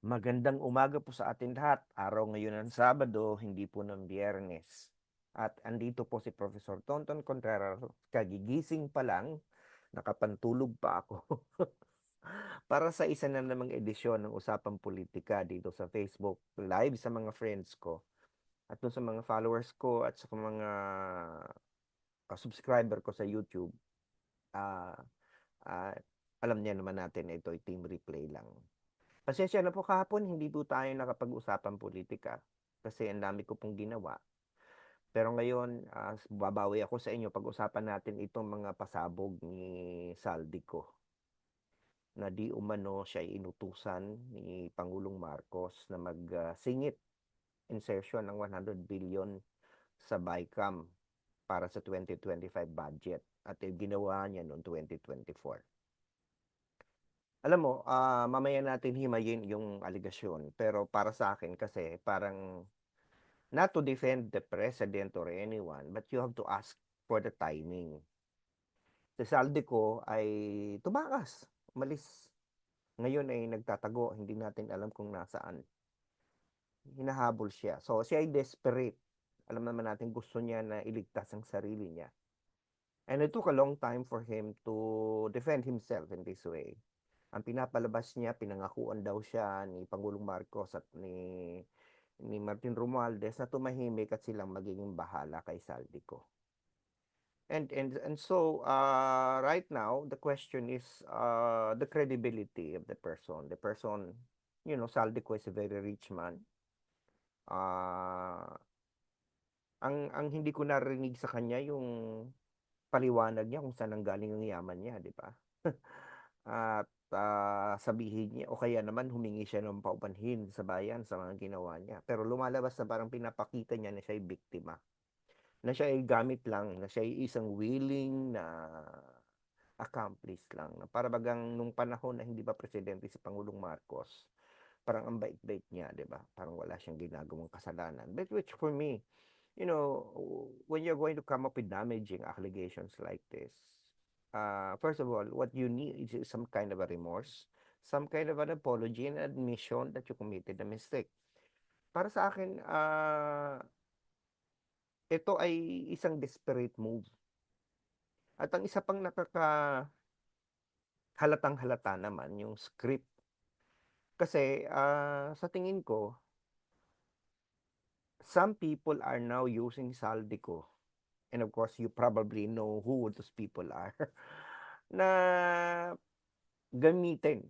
Magandang umaga po sa atin lahat. Araw ngayon ng Sabado, hindi po ng Biyernes. At andito po si Professor Tonton Contreras, kagigising pa lang, nakapantulog pa ako. Para sa isa na namang edisyon ng Usapang Politika dito sa Facebook Live sa mga friends ko at sa mga followers ko at sa mga uh, subscriber ko sa YouTube. Ah, uh, alam niya naman natin na ito ay team replay lang. Pasensya na po kahapon, hindi po tayo nakapag-usapan politika kasi ang dami ko pong ginawa. Pero ngayon, uh, babawi ako sa inyo pag-usapan natin itong mga pasabog ni Saldico na di umano siya inutusan ni Pangulong Marcos na magsingit uh, insertion ng 100 billion sa BICAM para sa 2025 budget at ginawa niya noong 2024. Alam mo, ah, mamaya natin himayin yung aligasyon, pero para sa akin kasi parang not to defend the president or anyone, but you have to ask for the timing. Si Saldico ay tumakas, umalis. Ngayon ay nagtatago, hindi natin alam kung nasaan. Hinahabol siya. So, siya ay desperate. Alam naman natin gusto niya na iligtas ang sarili niya. And it took a long time for him to defend himself in this way ang pinapalabas niya, pinangakuan daw siya ni Pangulong Marcos at ni ni Martin Romualdez na tumahimik at silang magiging bahala kay Saldico. And and and so uh, right now the question is uh, the credibility of the person. The person, you know, Saldico is a very rich man. Uh, ang ang hindi ko narinig sa kanya yung paliwanag niya kung saan ang galing ang yaman niya, di ba? At uh, sabihin niya o kaya naman humingi siya ng paupanhin sa bayan sa mga ginawa niya. Pero lumalabas na parang pinapakita niya na siya ay biktima. Na siya ay gamit lang, na siya ay isang willing na accomplice lang. Na para bagang nung panahon na hindi pa presidente si Pangulong Marcos, parang ang bait-bait niya, di ba? Parang wala siyang ginagawang kasalanan. But which for me, you know, when you're going to come up with damaging allegations like this, uh, first of all, what you need is some kind of a remorse, some kind of an apology and admission that you committed a mistake. Para sa akin, uh, ito ay isang desperate move. At ang isa pang nakaka halatang halata naman yung script. Kasi uh, sa tingin ko, some people are now using Saldico and of course you probably know who those people are na gamitin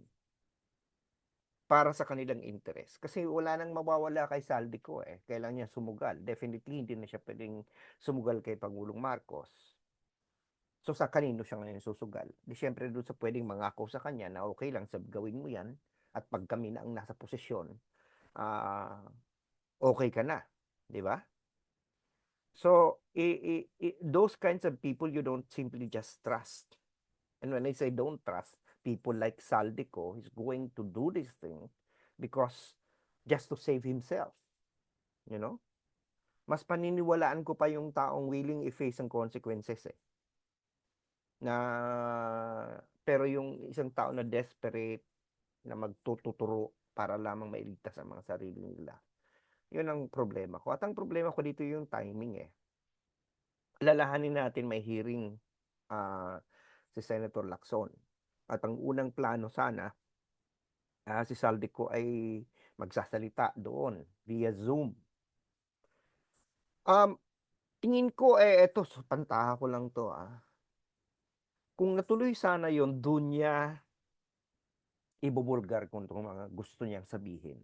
para sa kanilang interest. Kasi wala nang mawawala kay Saldico eh. Kailan niya sumugal. Definitely hindi na siya pwedeng sumugal kay Pangulong Marcos. So sa kanino siya ngayon susugal? Di syempre doon sa pwedeng mangako sa kanya na okay lang, sab gawin mo yan at pag kami na ang nasa posisyon, uh, okay ka na. Di ba? So, i- i- those kinds of people you don't simply just trust. And when I say don't trust, people like Saldico is going to do this thing because just to save himself. You know? Mas paniniwalaan ko pa yung taong willing i-face ang consequences eh. Na pero yung isang tao na desperate na magtututuro para lamang mailigtas ang mga sarili nila yun ang problema ko. At ang problema ko dito yung timing eh. Lalahanin natin may hearing uh, si Senator Lacson. At ang unang plano sana, uh, si Saldico ay magsasalita doon via Zoom. Um, tingin ko eh eto, pantaha ko lang to ah. Kung natuloy sana yon doon niya ibubulgar kung mga gusto niyang sabihin.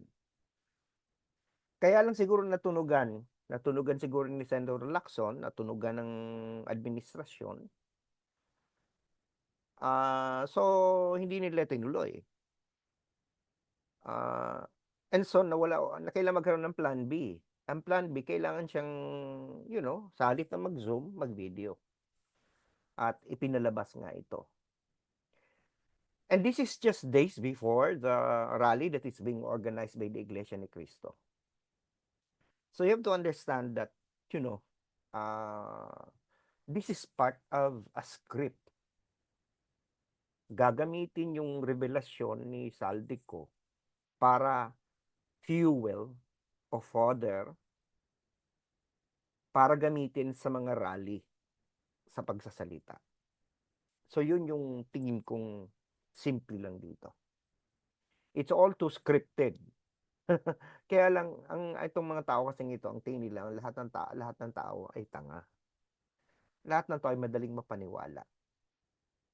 Kaya lang siguro natunugan, natunugan siguro ni Senator Lacson, natunugan ng administrasyon. Uh, so, hindi nila tinuloy. Uh, and so, nawala, na kailangan magkaroon ng plan B. Ang plan B, kailangan siyang, you know, salit na mag-zoom, mag-video. At ipinalabas nga ito. And this is just days before the rally that is being organized by the Iglesia ni Cristo. So you have to understand that, you know, uh, this is part of a script. Gagamitin yung revelasyon ni Saldico para fuel o fodder para gamitin sa mga rally sa pagsasalita. So yun yung tingin kong simple lang dito. It's all too scripted. Kaya lang ang itong mga tao kasing ito, ang tingin nila lahat ng tao, lahat ng tao ay tanga. Lahat ng tao ay madaling mapaniwala.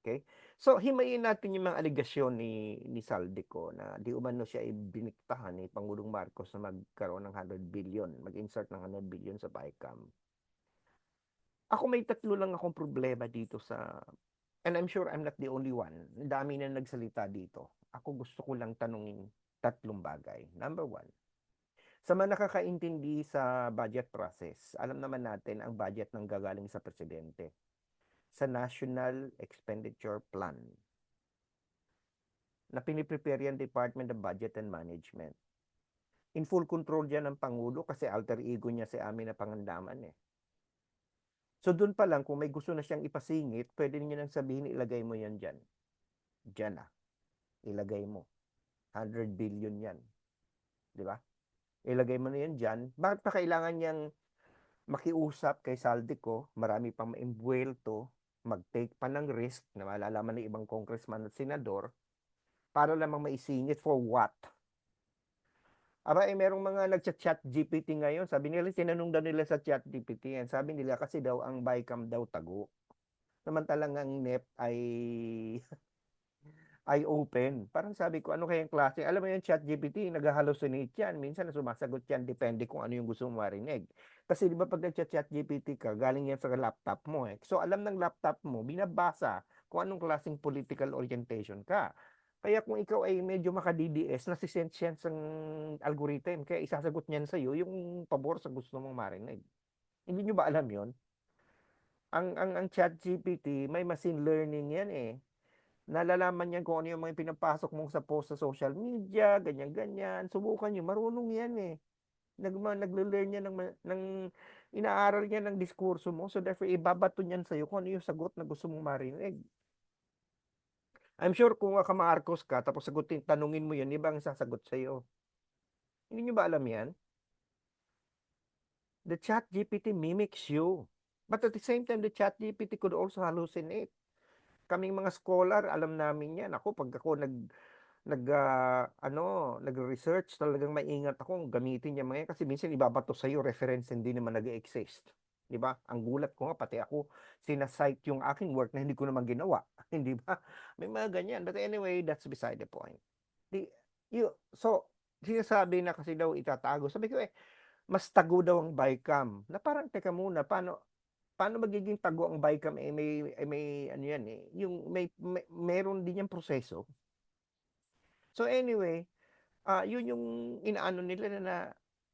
Okay? So himayin natin yung mga aligasyon ni ni Saldico na di umano siya ay biniktahan ni Pangulong Marcos na magkaroon ng 100 billion, mag-insert ng 100 billion sa BICAM. Ako may tatlo lang akong problema dito sa and I'm sure I'm not the only one. Dami na nagsalita dito. Ako gusto ko lang tanungin tatlong bagay. Number one, sa mga nakakaintindi sa budget process, alam naman natin ang budget ng gagaling sa presidente sa National Expenditure Plan na piniprepare yan Department of Budget and Management. In full control dyan ng Pangulo kasi alter ego niya si Amin na Pangandaman eh. So doon pa lang, kung may gusto na siyang ipasingit, pwede niya nang sabihin, ilagay mo yan dyan. Dyan ah. Ilagay mo. 100 billion yan. Di ba? Ilagay mo na yan dyan. Bakit pa kailangan niyang makiusap kay Saldico, marami pang maimbuelto, mag-take pa ng risk na malalaman ng ibang congressman at senador para lamang maisingit for what? Aba, eh, merong mga nagchat-chat GPT ngayon. Sabi nila, tinanong daw nila sa chat GPT. And sabi nila, kasi daw ang BICAM daw tago. Samantalang ang NEP ay ay open. Parang sabi ko, ano kayang klase? Alam mo yung chat GPT, nag-hallucinate yan. Minsan sumasagot yan, depende kung ano yung gusto mo marinig. Kasi di ba pag nag-chat GPT ka, galing yan sa laptop mo eh. So alam ng laptop mo, binabasa kung anong klaseng political orientation ka. Kaya kung ikaw ay medyo maka-DDS, nasisend siya sa algorithm. Kaya isasagot niyan sa iyo yung pabor sa gusto mong marinig. Hindi nyo ba alam yon? Ang, ang, ang chat GPT, may machine learning yan eh nalalaman niyan kung ano yung mga pinapasok mong sa post sa social media, ganyan-ganyan. Subukan niyo, marunong yan eh. Nag, nagle-learn niya ng, ng, inaaral niya ng diskurso mo. So therefore, ibabato niyan sa'yo kung ano yung sagot na gusto mong marinig. I'm sure kung ka Marcos ka, tapos sagutin, tanungin mo yun, iba ang sasagot sa'yo. Hindi niyo ba alam yan? The chat GPT mimics you. But at the same time, the chat GPT could also hallucinate kaming mga scholar, alam namin yan. Ako, pag ako nag, nag, uh, ano, nag-research, talagang maingat ako gamitin niya mga kasi minsan ibabato sa iyo reference hindi naman nag-exist. 'Di ba? Ang gulat ko nga pati ako sinasite yung aking work na hindi ko naman ginawa, hindi ba? May mga ganyan. But anyway, that's beside the point. Di, you, so, sinasabi na kasi daw itatago. Sabi ko eh, mas tago daw ang BICAM. Na parang, teka muna, paano, paano magiging tago ang BICAM eh may eh, may ano yan eh yung may, may meron din yung proseso so anyway uh, yun yung inaano nila na, na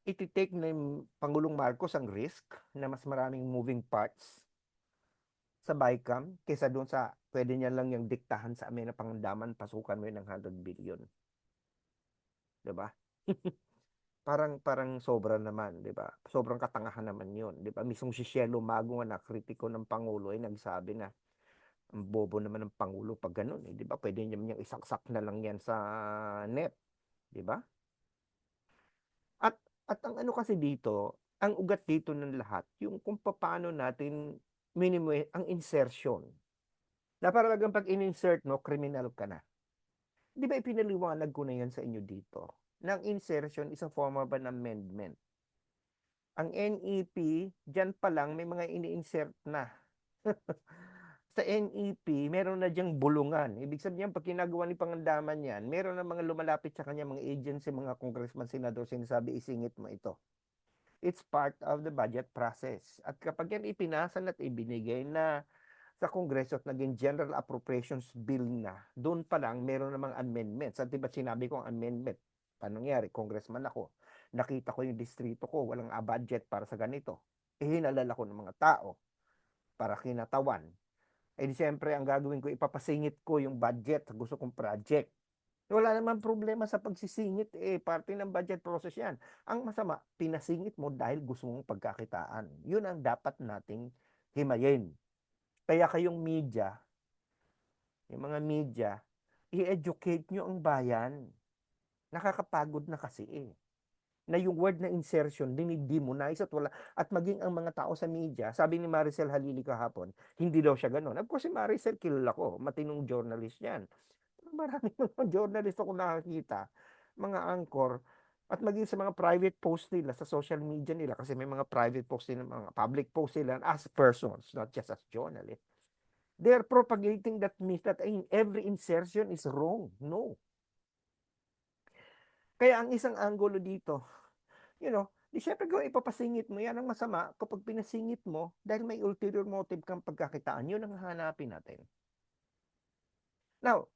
iti-take ng Pangulong Marcos ang risk na mas maraming moving parts sa BICAM kaysa doon sa pwede niya lang yung diktahan sa amin na pangandaman pasukan mo yun ng 100 billion. 'Di ba? parang parang sobra naman, 'di ba? Sobrang katangahan naman 'yun, 'di ba? Mismong si Shelo Mago na kritiko ng pangulo ay nagsabi na ang bobo naman ng pangulo pag ganun, eh, 'di ba? Pwede niya niyang isaksak na lang 'yan sa net, 'di ba? At at ang ano kasi dito, ang ugat dito ng lahat, yung kung paano natin minimum ang insertion. Na parang pag in-insert no, criminal ka na. 'Di ba ipinaliwanag ko na 'yan sa inyo dito? Ng insertion is a form of an amendment. Ang NEP, dyan pa lang may mga ini-insert na. sa NEP, meron na diyang bulungan. Ibig sabihin, pag ginagawa ni Pangandaman yan, meron na mga lumalapit sa kanya, mga agency, mga congressman, senador, sinasabi, isingit mo ito. It's part of the budget process. At kapag yan ipinasan at ibinigay na sa Kongreso at naging General Appropriations Bill na, doon pa lang meron namang amendments. At diba sinabi ko ang amendment, Paano nangyari? Congressman ako. Nakita ko yung distrito ko, walang a budget para sa ganito. Eh, hinalala ko ng mga tao para kinatawan. Eh, di siyempre, ang gagawin ko, ipapasingit ko yung budget sa gusto kong project. Wala naman problema sa pagsisingit, eh, parte ng budget process yan. Ang masama, pinasingit mo dahil gusto mong pagkakitaan. Yun ang dapat nating himayin. Kaya kayong media, yung mga media, i-educate nyo ang bayan Nakakapagod na kasi eh. Na yung word na insertion, dinidemonize at wala. At maging ang mga tao sa media, sabi ni Maricel Halili kahapon, hindi daw siya ganun. Of course, si Maricel, kilala ko. Matinong journalist yan. Pero maraming mga journalist ako nakakita, mga anchor, at maging sa mga private post nila sa social media nila, kasi may mga private post nila, mga public post nila as persons, not just as journalists. They're propagating that myth that in every insertion is wrong. No. Kaya ang isang angulo dito, you know, di syempre kung ipapasingit mo yan ang masama kapag pinasingit mo dahil may ulterior motive kang pagkakitaan, yun ang hanapin natin. Now,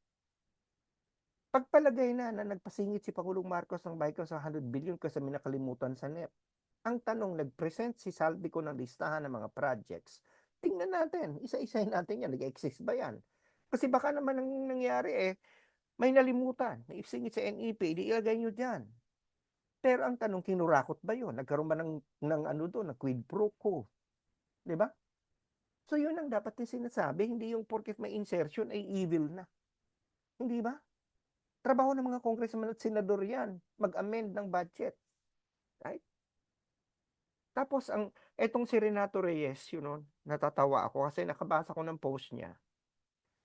pagpalagay na na nagpasingit si Pangulong Marcos ng Baykos sa 100 billion kasi may nakalimutan sa NEP. Ang tanong, nag-present si Saldico ng listahan ng mga projects. Tingnan natin, isa-isahin natin yan, nag-exist ba yan? Kasi baka naman ang nangyari eh, may nalimutan, naisingit sa NEP, di ilagay nyo dyan. Pero ang tanong, kinurakot ba yun? Nagkaroon ba ng, ng ano doon, ng quid pro quo? Di ba? So yun ang dapat din sinasabi, hindi yung porket may insertion ay evil na. Hindi ba? Trabaho ng mga congressman at senador yan, mag-amend ng budget. Right? Tapos ang etong si Renato Reyes, you know, natatawa ako kasi nakabasa ko ng post niya.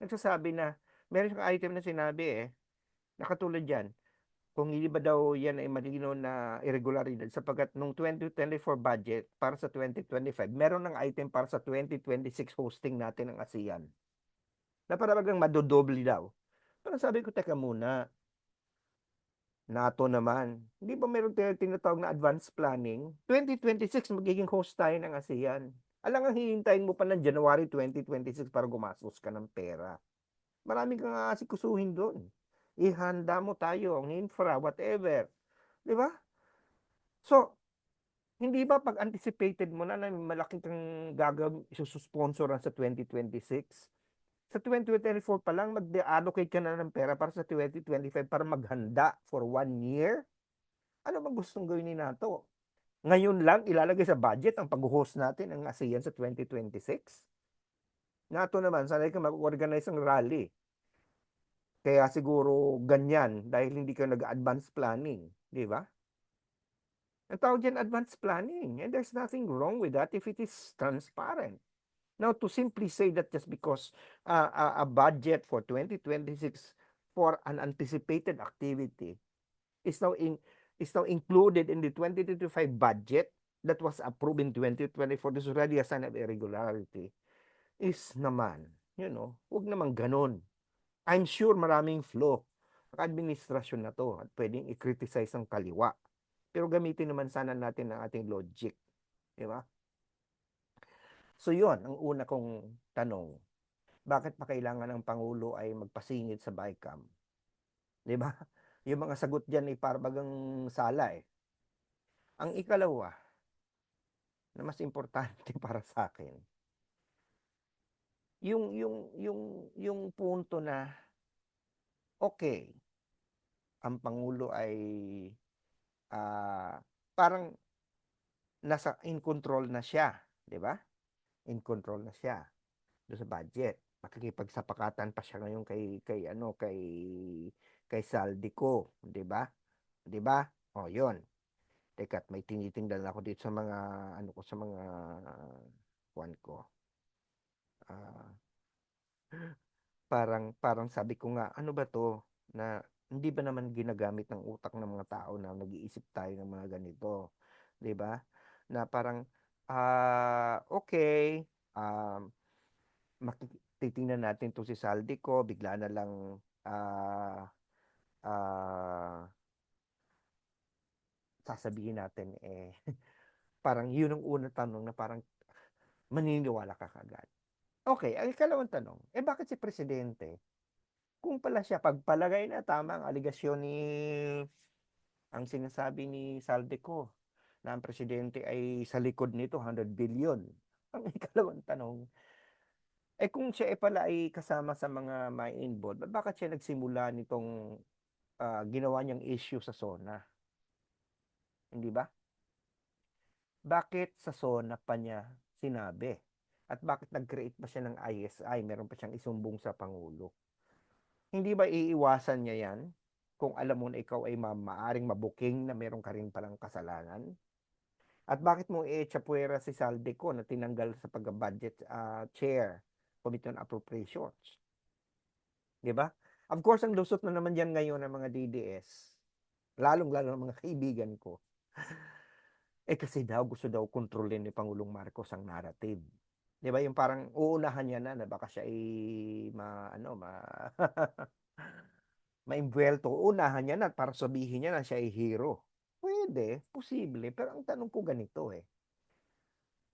Nagsasabi na meron siyang item na sinabi eh, nakatulad yan, kung hindi ba daw yan ay malinaw na irregularidad sapagkat nung 2024 budget para sa 2025, meron ng item para sa 2026 hosting natin ng ASEAN. Na para bagang madodoble daw. Pero sabi ko, teka muna, NATO naman. Hindi ba meron tayo tinatawag na advanced planning? 2026 magiging host tayo ng ASEAN. Alang ang hihintayin mo pa ng January 2026 para gumastos ka ng pera. Marami kang aasikusuhin doon. Ihanda mo tayo ang infra, whatever. Di ba? So, hindi ba pag anticipated mo na na malaking kang gagawin, isususponsoran sa 2026? Sa 2024 pa lang, mag-allocate ka na ng pera para sa 2025 para maghanda for one year? Ano bang gustong gawin ni NATO? Ngayon lang ilalagay sa budget ang pag-host natin ng ASEAN sa 2026? NATO naman, sanay ka mag-organize ng rally. Kaya siguro ganyan dahil hindi ka nag-advance planning, di ba? Ang tawag dyan advance planning and there's nothing wrong with that if it is transparent. Now, to simply say that just because uh, a, budget for 2026 for an anticipated activity is now in is now included in the 2025 budget that was approved in 2024, this is already a sign of irregularity, is naman, you know, wag naman ganun. I'm sure maraming flaw ang administrasyon na to at pwedeng i-criticize ang kaliwa. Pero gamitin naman sana natin ang ating logic. Di ba? So yun, ang una kong tanong. Bakit pa kailangan ng Pangulo ay magpasingit sa BICAM? Di ba? Yung mga sagot dyan ay parbagang sala eh. Ang ikalawa, na mas importante para sa akin, yung, yung, yung, yung punto na, okay, ang Pangulo ay ah, parang nasa in control na siya, di ba? In control na siya do sa budget. Makikipagsapakatan pa siya ngayon kay kay ano kay kay Saldico, di ba? Di ba? O, yun. Teka, may tinitingnan ako dito sa mga ano ko sa mga kuan ko. Ah, parang parang sabi ko nga, ano ba to na hindi ba naman ginagamit ng utak ng mga tao na nag-iisip tayo ng mga ganito, 'di ba? Na parang ah okay, um makititingnan natin 'to si Saldico, bigla na lang ah ah sasabihin natin eh parang yun ang unang tanong na parang maniniwala ka kagad. Okay, ang ikalawang tanong, eh bakit si presidente kung pala siya pagpalagay na tama ang aligasyon ni ang sinasabi ni Saldico na ang presidente ay sa likod nito 100 billion. Ang ikalawang tanong, eh kung siya eh pala ay kasama sa mga may involved, bakit siya nagsimula nitong ah, ginawa niyang issue sa SONA? Hindi ba? Bakit sa SONA pa niya sinabi? At bakit nag-create pa siya ng ISI? Meron pa siyang isumbong sa Pangulo. Hindi ba iiwasan niya yan? kung alam mo na ikaw ay ma maaring mabuking na meron ka rin palang kasalanan? At bakit mo ietsapuwera si Saldico na tinanggal sa pagba-budget ah, chair, Committee on Appropriations? 'Di ba? Of course, ang lusot na naman diyan ngayon ng mga DDS, lalong-lalo ng mga kaibigan ko, eh kasi daw gusto daw kontrolin ni Pangulong Marcos ang narrative. 'Di ba yung parang uunahan niya na na baka siya ay ma ano ma maimbuwelto, uunahan niya na para sabihin niya na siya ay hero. Puwede, posible, pero ang tanong ko ganito eh.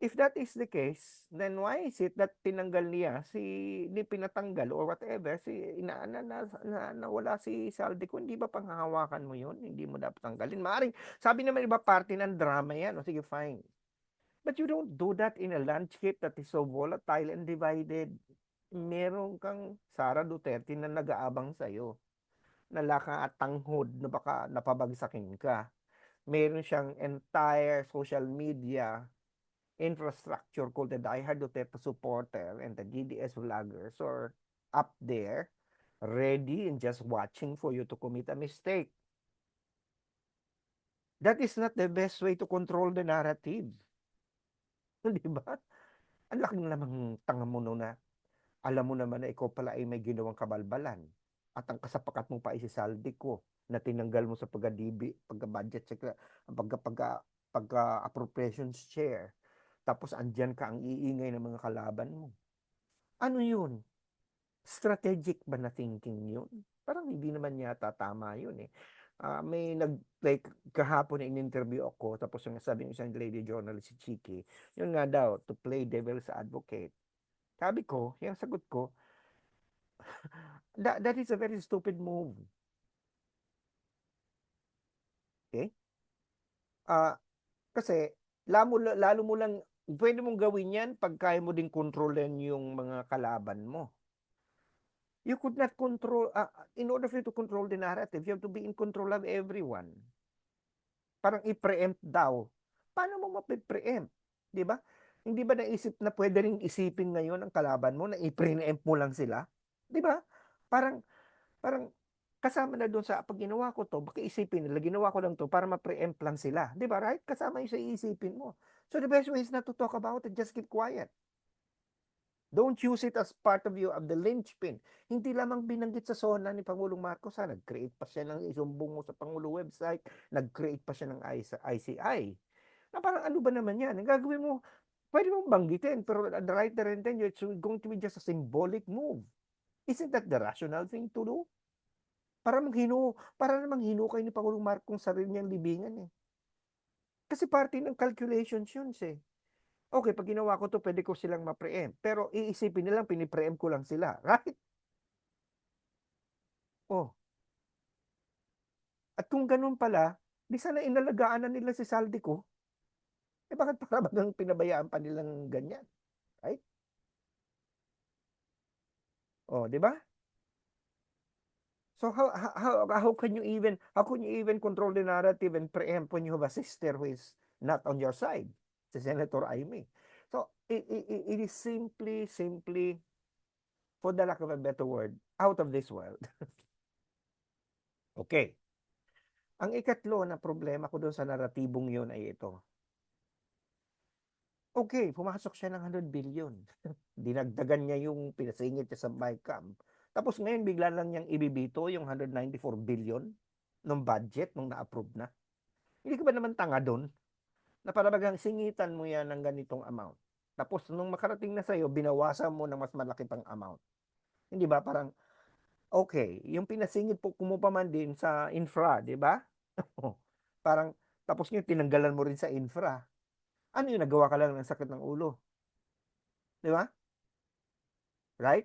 If that is the case, then why is it that tinanggal niya si hindi pinatanggal or whatever si na, na, na, na nawala si Saldico, hindi ba panghahawakan mo 'yun? Hindi mo dapat tanggalin. Maaring sabi naman iba parte ng drama 'yan, o sige fine. But you don't do that in a landscape that is so volatile and divided. Meron kang Sara Duterte na nag-aabang sa'yo. Na laka at tanghod na baka napabagsakin ka. Meron siyang entire social media infrastructure called the Diehard Duterte supporter and the DDS vloggers are up there ready and just watching for you to commit a mistake. That is not the best way to control the narrative. Di ba? Ang laking namang tanga mo na alam mo naman na ikaw pala ay may ginawang kabalbalan at ang kasapakat mo pa ay si Saldico na tinanggal mo sa pagka-DB, pagka-budget, pagka, pagka, pagka appropriations chair. Tapos andyan ka ang iingay ng mga kalaban mo. Ano yun? Strategic ba na thinking yun? Parang hindi naman yata tama yun eh. Uh, may nag like kahapon in-interview ako tapos yung sabi ng isang lady journalist si Chiki yun nga daw to play devil's advocate. Sabi ko yung sagot ko that, that is a very stupid move. Okay? Uh, kasi lalo, lalo mo lang pwede mong gawin yan pag kaya mo din kontrolin yung mga kalaban mo you could not control, uh, in order for you to control the narrative, you have to be in control of everyone. Parang i-preempt daw. Paano mo mapipreempt? Di ba? Hindi ba naisip na pwede rin isipin ngayon ang kalaban mo na i-preempt mo lang sila? Di ba? Parang, parang kasama na doon sa pag ginawa ko to, baka isipin nila, ginawa ko lang to para ma-preempt lang sila. Di ba? Right? Kasama yung sa isipin mo. So the best way is not to talk about it, just keep quiet. Don't use it as part of you of the linchpin. Hindi lamang binanggit sa SONA ni Pangulong Marcos, ha? nag-create pa siya ng isumbong mo sa Pangulo website, nag-create pa siya ng ICI. Na parang ano ba naman yan? Ang gagawin mo, pwede mong banggitin, pero at the right there and then, it's going to be just a symbolic move. Isn't that the rational thing to do? Para manghino, para namang hinukay ni Pangulong Marcos sarili niyang libingan eh. Kasi parte ng calculations yun eh okay, pag ginawa ko to, pwede ko silang ma-preempt. Pero iisipin nilang, pinipreempt ko lang sila. Right? Oh. At kung ganun pala, di sana inalagaan na nila si Saldi ko. Eh bakit para bagang pinabayaan pa nilang ganyan? Right? Oh, di ba? So how, how how can you even how can you even control the narrative and preempt when you have a sister who is not on your side? Si Senator Aimee. So, it, it, it is simply, simply, for the lack of a better word, out of this world. okay. Ang ikatlo na problema ko doon sa naratibong yun ay ito. Okay, pumasok siya ng 100 billion. Dinagdagan niya yung pinasingit niya sa BICAM. Tapos ngayon, bigla lang niyang ibibito yung 194 billion ng budget nung na-approve na. Hindi ka ba naman tanga doon? Na parabagang singitan mo yan ng ganitong amount. Tapos nung makarating na sa'yo, binawasan mo ng mas malaki pang amount. Hindi ba? Parang, okay, yung pinasingit po kumupaman din sa infra, di ba? Parang, tapos ngayon tinanggalan mo rin sa infra. Ano yung nagawa ka lang ng sakit ng ulo? Di ba? Right?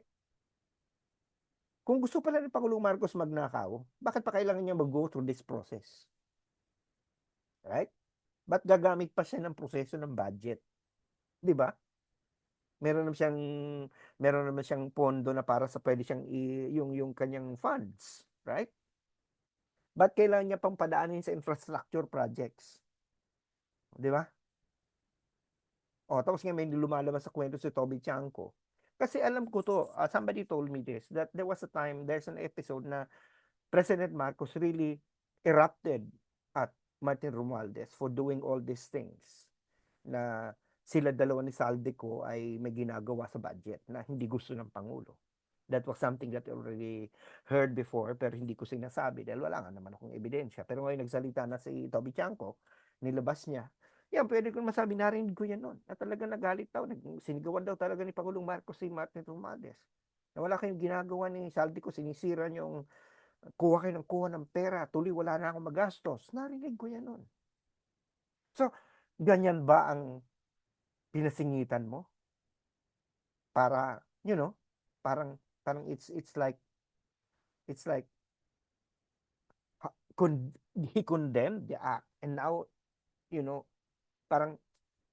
Kung gusto pala ni Pangulong Marcos magnakaw, bakit pa kailangan niya mag-go through this process? Right? Ba't gagamit pa siya ng proseso ng budget? 'Di ba? Meron naman siyang meron naman siyang pondo na para sa pwede siyang i, yung yung kanyang funds, right? Ba't kailangan niya pang padaanin sa infrastructure projects? 'Di ba? Oh, tapos nga may lumalabas sa kwento si Toby Chanko. Kasi alam ko to, uh, somebody told me this, that there was a time, there's an episode na President Marcos really erupted at Martin Romualdez for doing all these things na sila dalawa ni Saldico ay may ginagawa sa budget na hindi gusto ng Pangulo. That was something that I already heard before pero hindi ko sinasabi dahil wala nga naman akong ebidensya. Pero ngayon nagsalita na si Toby Chanko, nilabas niya. Yan, pwede ko masabi, narinig ko yan noon. Na talaga nagalit daw, sinigawan daw talaga ni Pangulong Marcos si Martin Romualdez. Na wala kayong ginagawa ni Saldico, sinisira niyo yung kuha kayo ng kuha ng pera, tuloy wala na akong magastos. Narinig ko yan noon. So, ganyan ba ang pinasingitan mo? Para, you know, parang parang it's it's like it's like con- he condemned the act and now you know parang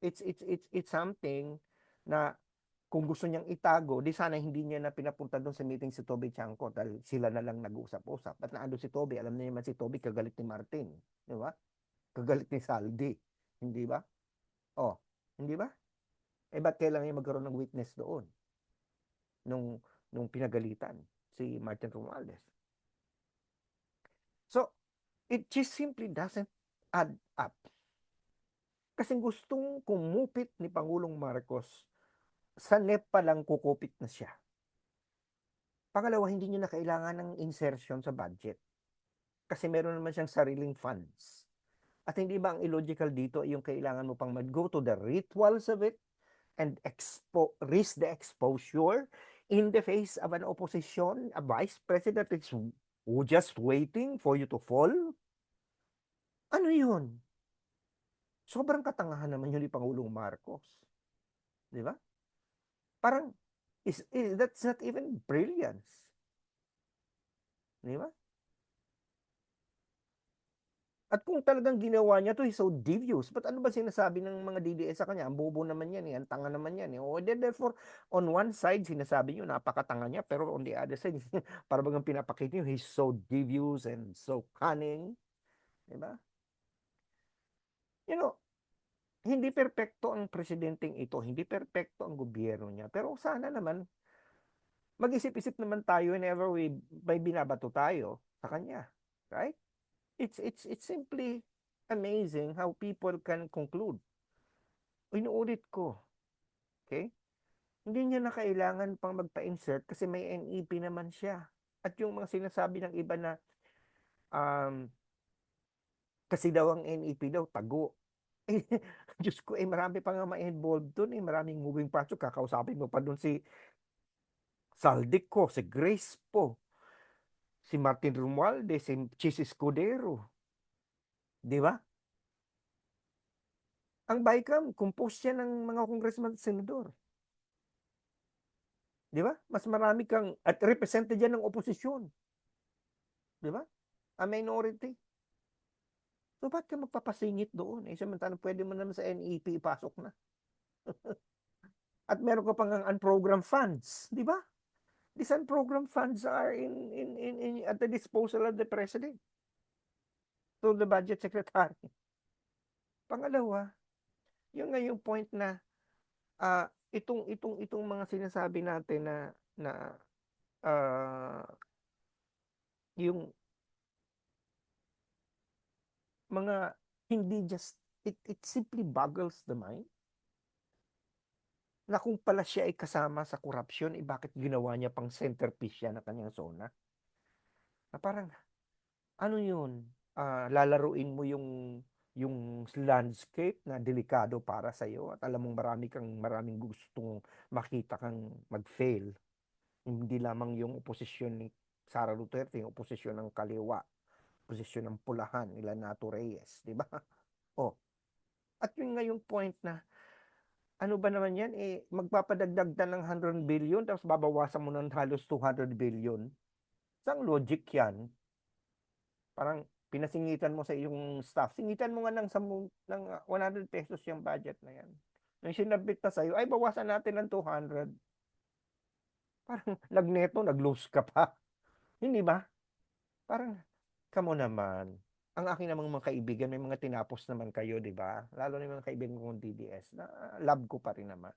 it's it's it's it's something na kung gusto niyang itago, di sana hindi niya na pinapunta doon sa meeting si Toby Chanko dahil sila na lang nag-usap-usap. At naando si Toby, alam niya naman si Toby kagalit ni Martin. Di ba? Kagalit ni Saldi. Hindi ba? Oh, hindi ba? Eh, ba't kailangan niya magkaroon ng witness doon? Nung, nung pinagalitan si Martin Romualdez. So, it just simply doesn't add up. Kasi gustong kumupit ni Pangulong Marcos, sa NEP pa lang kukupit na siya. Pangalawa, hindi niya na kailangan ng insertion sa budget. Kasi meron naman siyang sariling funds. At hindi ba ang illogical dito yung kailangan mo pang mag-go to the rituals of it and expo risk the exposure in the face of an opposition, a vice president is just waiting for you to fall? Ano yun? Sobrang katangahan naman yun ni Pangulong Marcos. Di ba? Parang, is, is, that's not even brilliance. Di ba? At kung talagang ginawa niya to, he's so devious. But ano ba sinasabi ng mga DDS sa kanya? Ang bobo naman yan, eh. ang tanga naman yan. Eh. O, then therefore, on one side, sinasabi niyo, napakatanga niya, pero on the other side, para bagang pinapakita niyo, he's so devious and so cunning. Di ba? You know, hindi perpekto ang presidenteng ito, hindi perpekto ang gobyerno niya. Pero sana naman, mag-isip-isip naman tayo whenever we, may binabato tayo sa kanya. Right? It's, it's, it's simply amazing how people can conclude. Inuulit ko. Okay? Hindi niya na kailangan pang magpa-insert kasi may NEP naman siya. At yung mga sinasabi ng iba na um, kasi daw ang NEP daw, tago. Eh, Diyos ko, eh, marami pa nga ma-involved doon, eh, maraming moving parts. So, kakausapin mo pa doon si Saldico, si Grace po, si Martin Romualdez, si Chis Escudero. Di ba? Ang BICAM, composed yan ng mga congressman at senador. Di ba? Mas marami kang, at represented yan ng oposisyon. Di ba? A minority. So, ba't ka magpapasingit doon? Eh, samantalang pwede mo naman sa NEP ipasok na. At meron ka pang ang unprogrammed funds, di ba? These unprogrammed funds are in, in, in, in, at the disposal of the President. To the Budget Secretary. Pangalawa, yung nga yung point na ah, itong itong itong mga sinasabi natin na na ah, yung mga hindi just it it simply boggles the mind na kung pala siya ay kasama sa korupsyon, eh bakit ginawa niya pang centerpiece siya na kanyang zona? Na parang, ano yun? Ah, lalaruin mo yung yung landscape na delikado para sa iyo at alam mong marami kang maraming gustong makita kang mag-fail. Hindi lamang yung oposisyon ni Sara Duterte, yung oposisyon ng kaliwa, oposisyon ng pulahan nila Nato Reyes, di ba? Oh. At yung point na ano ba naman yan, eh, magpapadagdag ng 100 billion tapos babawasan mo ng halos 200 billion. Saan logic yan? Parang pinasingitan mo sa iyong staff. Singitan mo nga ng, 10 ng ah, 100 pesos yung budget na yan. Nung sinabit na sa'yo, ay bawasan natin ng 200. Parang nagneto, nag-lose ka pa. Hindi ba? Parang, kamo naman. Ang aking namang mga kaibigan, may mga tinapos naman kayo, di ba? Lalo na yung mga kaibigan kong DDS, na love ko pa rin naman.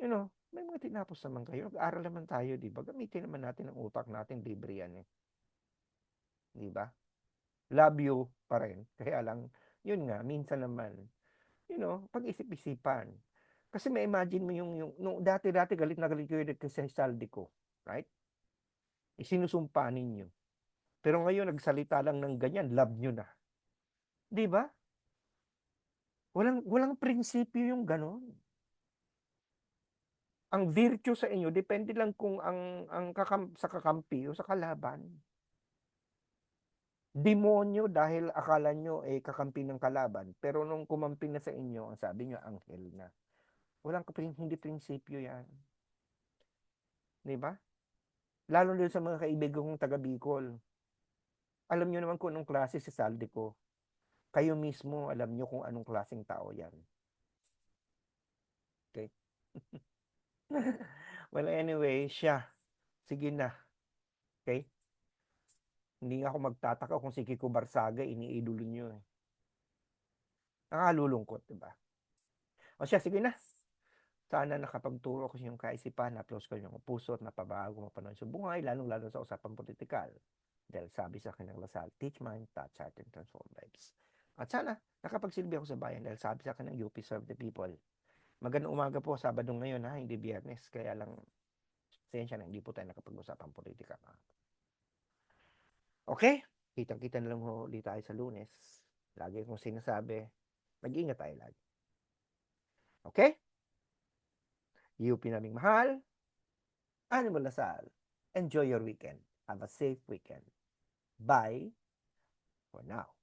You know, may mga tinapos naman kayo. Nag-aaral naman tayo, di ba? Gamitin naman natin ang utak natin, libre yan eh. di ba? Love you pa rin. Kaya lang, yun nga, minsan naman, you know, pag-isip-isipan. Kasi may imagine mo yung, yung nung dati-dati galit na galit kayo kasi sa saldi ko, right? Isinusumpa ninyo. Pero ngayon, nagsalita lang ng ganyan, love nyo na. Di ba? Walang, walang prinsipyo yung ganon. Ang virtue sa inyo, depende lang kung ang, ang kakam, sa kakampi o sa kalaban. Demonyo dahil akala nyo eh kakampi ng kalaban. Pero nung kumampi na sa inyo, ang sabi nyo, anghel na. Walang hindi prinsipyo yan. Di ba? Lalo din sa mga kaibigan kong taga Bicol. Alam nyo naman kung anong klase si Saldi ko. Kayo mismo, alam nyo kung anong klaseng tao yan. Okay? well, anyway, siya. Sige na. Okay? Hindi ako magtataka kung si Kiko Barsaga iniidolo nyo eh. Nakalulungkot, di ba? O siya, sige na. Sana nakapagturo ko yung kaisipan, na-close ko yung puso at napabago mo panahon sa buhay, lalong-lalo sa usapang politikal. Dahil sabi sa akin ng Lasal, teach mind, touch heart, and transform lives. At sana, nakapagsilbi ako sa bayan dahil sabi sa akin UP Serve the People. Magandang umaga po, Sabado ngayon ha, hindi biyernes. Kaya lang, sensya na, hindi po tayo nakapag-usapang politika. Okay? Kitang-kita na lang huli tayo sa lunes. Lagi kong sinasabi, mag-ingat tayo lagi. Okay? UP naming mahal. Animal Lasal. Enjoy your weekend. Have a safe weekend. Bye for now.